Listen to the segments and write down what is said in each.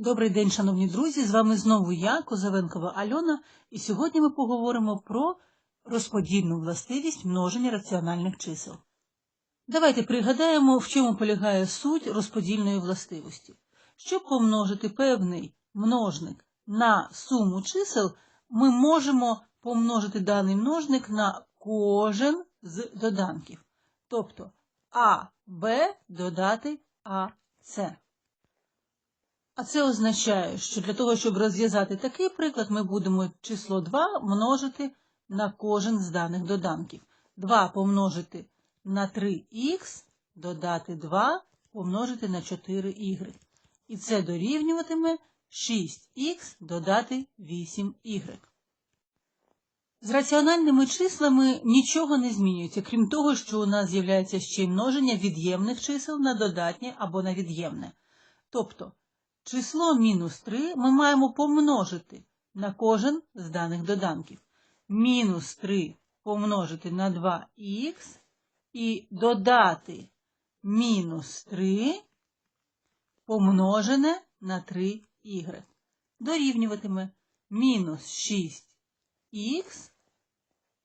Добрий день, шановні друзі! З вами знову я, Козавенкова Альона, і сьогодні ми поговоримо про розподільну властивість множення раціональних чисел. Давайте пригадаємо, в чому полягає суть розподільної властивості. Щоб помножити певний множник на суму чисел, ми можемо помножити даний множник на кожен з доданків. Тобто А, Б додати АС. А це означає, що для того, щоб розв'язати такий приклад, ми будемо число 2 множити на кожен з даних доданків. 2 помножити на 3х, додати 2 помножити на 4y. І це дорівнюватиме 6х додати 8y. З раціональними числами нічого не змінюється, крім того, що у нас з'являється ще й множення від'ємних чисел на додатнє або на від'ємне. Тобто, число мінус 3 ми маємо помножити на кожен з даних доданків. Мінус 3 помножити на 2х і додати мінус 3 помножене на 3y. Дорівнюватиме мінус 6х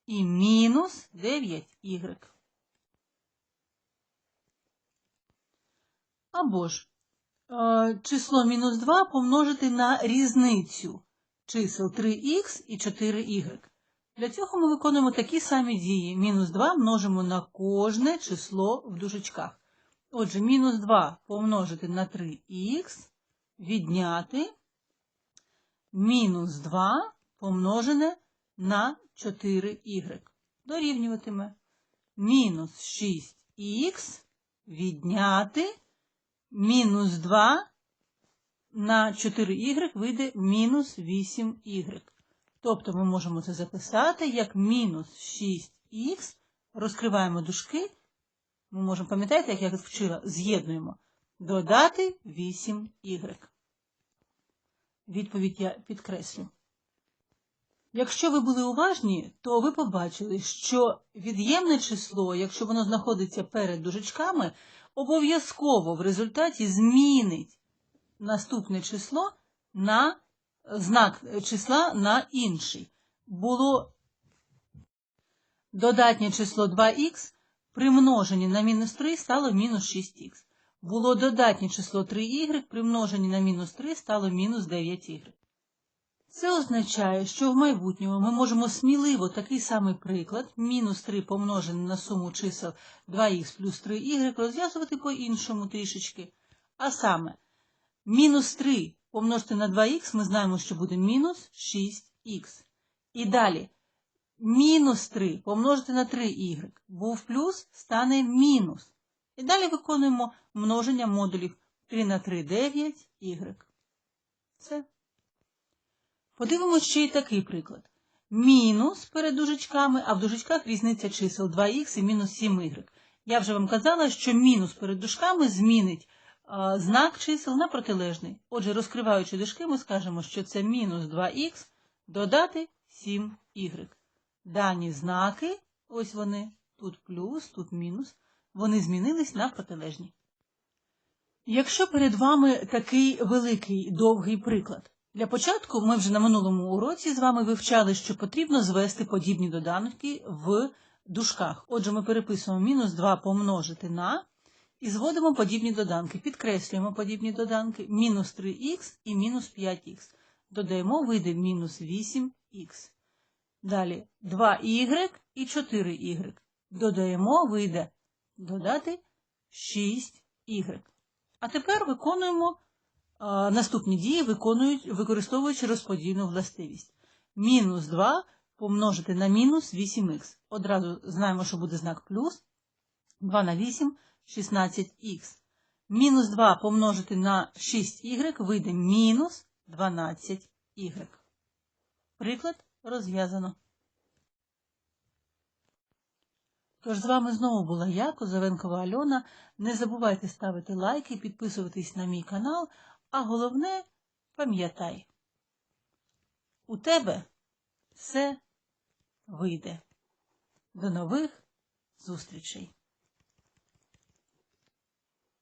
і мінус 9y. Або ж число мінус 2 помножити на різницю чисел 3х і 4y. Для цього ми виконуємо такі самі дії. Мінус 2 множимо на кожне число в дужечках. Отже, мінус 2 помножити на 3х, відняти мінус 2 помножене на 4y. Дорівнюватиме мінус 6х відняти мінус 2 на 4y вийде мінус 8y. Тобто ми можемо це записати як мінус 6х, розкриваємо дужки, ми можемо, пам'ятаєте, як я вчила, з'єднуємо, додати 8y. Відповідь я підкреслю. Якщо ви були уважні, то ви побачили, що від'ємне число, якщо воно знаходиться перед дужечками, обов'язково в результаті змінить наступне число на знак числа на інший. Було додатнє число 2х, примножені на мінус 3 стало мінус 6х. Було додатнє число 3y, примножені на мінус 3 стало мінус 9y. Це означає, що в майбутньому ми можемо сміливо такий самий приклад, мінус 3 помножене на суму чисел 2х плюс 3y, розв'язувати по-іншому трішечки. А саме, мінус 3 помножити на 2х, ми знаємо, що буде мінус 6х. І далі, мінус 3 помножити на 3y, був плюс, стане мінус. І далі виконуємо множення модулів 3 на 3 9 y. Все. Подивимось ще й такий приклад. Мінус перед дужечками, а в дужечках різниця чисел 2х і мінус 7y. Я вже вам казала, що мінус перед дужками змінить а, знак чисел на протилежний. Отже, розкриваючи дужки, ми скажемо, що це мінус 2х додати 7y. Дані знаки, ось вони, тут плюс, тут мінус, вони змінились на протилежні. Якщо перед вами такий великий довгий приклад, для початку ми вже на минулому уроці з вами вивчали, що потрібно звести подібні доданки в дужках. Отже, ми переписуємо мінус 2 помножити на і зводимо подібні доданки. Підкреслюємо подібні доданки мінус 3х і мінус 5х. Додаємо вийде мінус 8х. Далі 2y і 4y. Додаємо вийде додати 6y. А тепер виконуємо наступні дії виконують, використовуючи розподільну властивість. Мінус 2 помножити на мінус 8х. Одразу знаємо, що буде знак плюс. 2 на 8 16х. Мінус 2 помножити на 6y вийде мінус 12y. Приклад розв'язано. Тож з вами знову була я, Козавенкова Альона. Не забувайте ставити лайки, підписуватись на мій канал. А головне, пам'ятай, у тебе все вийде. До нових зустрічей!